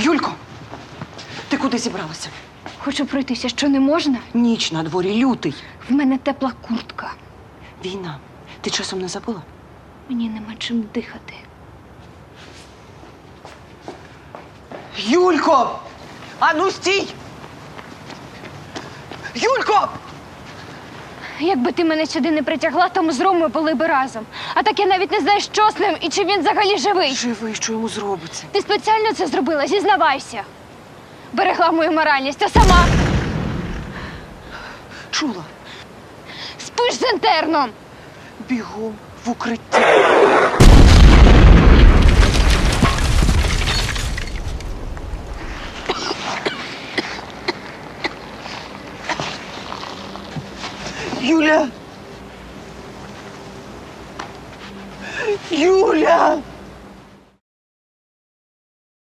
Юлько, ти куди зібралася? Хочу пройтися, що не можна? Ніч на дворі, лютий. В мене тепла куртка. Війна. Ти часом не забула? Мені нема чим дихати. Юлько! Ану стій! Юлько! Якби ти мене сюди не притягла, то ми з Ромою були би разом. А так я навіть не знаю, що з ним і чи він взагалі живий. Живий, що йому зробиться? Ти спеціально це зробила, зізнавайся. Берегла мою моральність, а сама Чула. спиш з інтерном. Бігом в укриття. Юля! Юля!